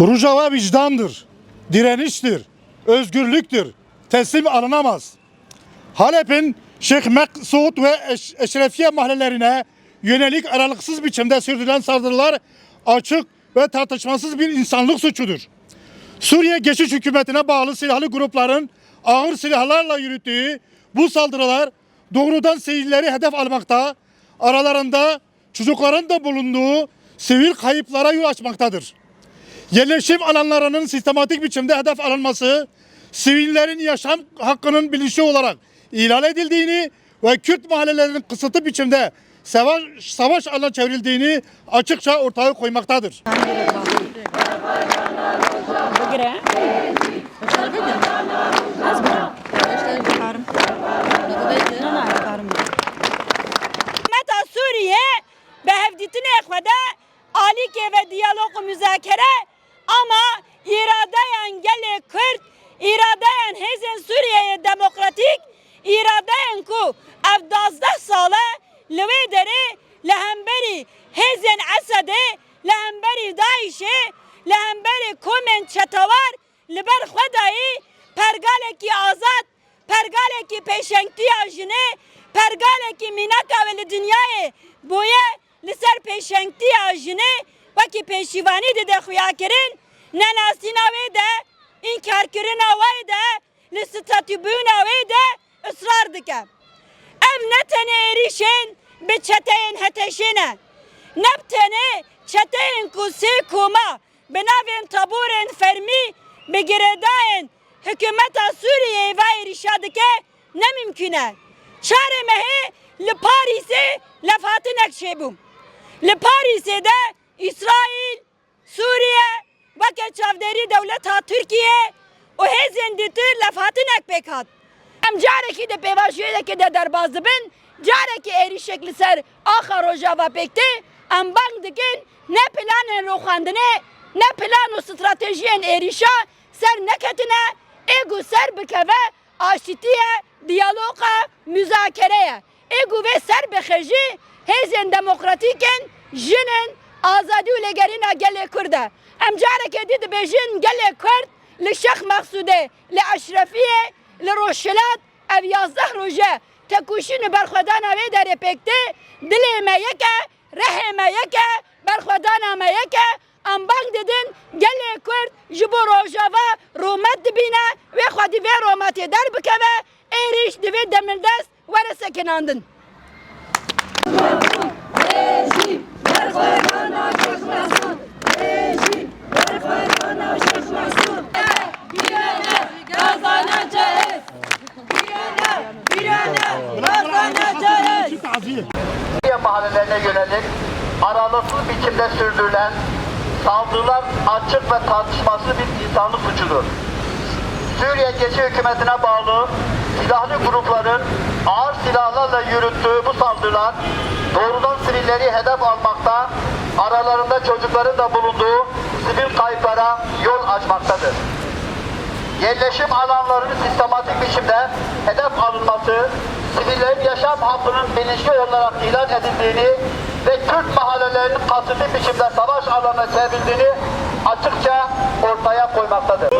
Rojava vicdandır, direniştir, özgürlüktür, teslim alınamaz. Halep'in Şeyh Meksud ve Eş- Eşrefiye mahallelerine yönelik aralıksız biçimde sürdürülen saldırılar açık ve tartışmasız bir insanlık suçudur. Suriye geçiş hükümetine bağlı silahlı grupların ağır silahlarla yürüttüğü bu saldırılar doğrudan sivilleri hedef almakta, aralarında çocukların da bulunduğu sivil kayıplara yol açmaktadır yerleşim alanlarının sistematik biçimde hedef alınması, sivillerin yaşam hakkının bilinçli olarak ilan edildiğini ve Kürt mahallelerinin kısıtlı biçimde savaş, savaş alanına çevrildiğini açıkça ortaya koymaktadır. Meta Suriye behevditine ekvede Ali ve diyalog müzakere ama iradayen gele Kürt, iradayen hezen Suriye'ye demokratik, iradayen ku evdazdah sala lewe dere lehemberi hezen Esed'e, lehemberi Daiş'e, lehemberi Komen çetavar, liber Xwedayı pergaleki azat, pergaleki peşengtiya jine, pergaleki minaka ve li dünyayı boye li ser peşengtiya jine, vaki peşivani dide xuya kirin, Nenasina ve de inkar kirina ve de listatübüne ve de ısrar dikem. Emnetene erişin bi çeteyin heteşine. Neptene çeteyin kusi kuma. Benavin taburin fermi bi giredayin hükümeta Suriye ve erişadike ne mümküne. Çare mehi li Paris'e lefatın ekşebum. Li Paris'e de İsrail, Suriye, Bakın çavderi devlet ha Türkiye o hezen ditir lefatın ekbekat. Hem careki de pevaşiyedeki de derbazdı ben. Careki erişekli ser ahar ojava pekti. Em bank ne planın ruhandine ne planu stratejiyen erişa ser neketine ego ser bikeve aşitiye diyaloga müzakereye. Ego ve ser beheji hezen demokratiken jinin آزادی و لگرینا گل کرده ام جاره که دید بیجن گل کرد لشخ مقصوده لاشرفیه لروشلات او یازده روژه تکوشین برخودان اوی در پکته دل ما یکه ره ما یکه برخودان ما یکه ام بانگ دیدن گل کرد جبو روژاوا رومت دبینه و خودی و رومتی در بکوه ایریش دوی دملدست ورسه کناندن Suriye mahallelerine yönelik aralıksız biçimde sürdürülen saldırılar açık ve tartışmasız bir insanlık suçudur. Suriye Geçici Hükümeti'ne bağlı silahlı grupların ağır silahlarla yürüttüğü bu saldırılar doğrudan sivilleri hedef almakta, aralarında çocukların da bulunduğu sivil kayıplara yol açmaktadır yerleşim alanlarının sistematik biçimde hedef alınması, sivillerin yaşam hakkının bilinçli olarak ilan edildiğini ve Kürt mahallelerinin kasıtlı biçimde savaş alanına çevrildiğini açıkça ortaya koymaktadır.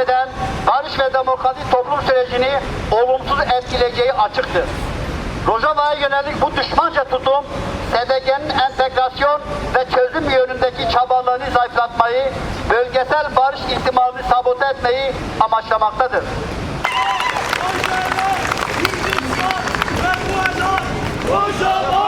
Eden barış ve demokratik toplum sürecini olumsuz etkileyeceği açıktır. Rojava'ya yönelik bu düşmanca tutum, SDG'nin entegrasyon ve çözüm yönündeki çabalarını zayıflatmayı, bölgesel barış ihtimalini sabote etmeyi amaçlamaktadır. Rojava,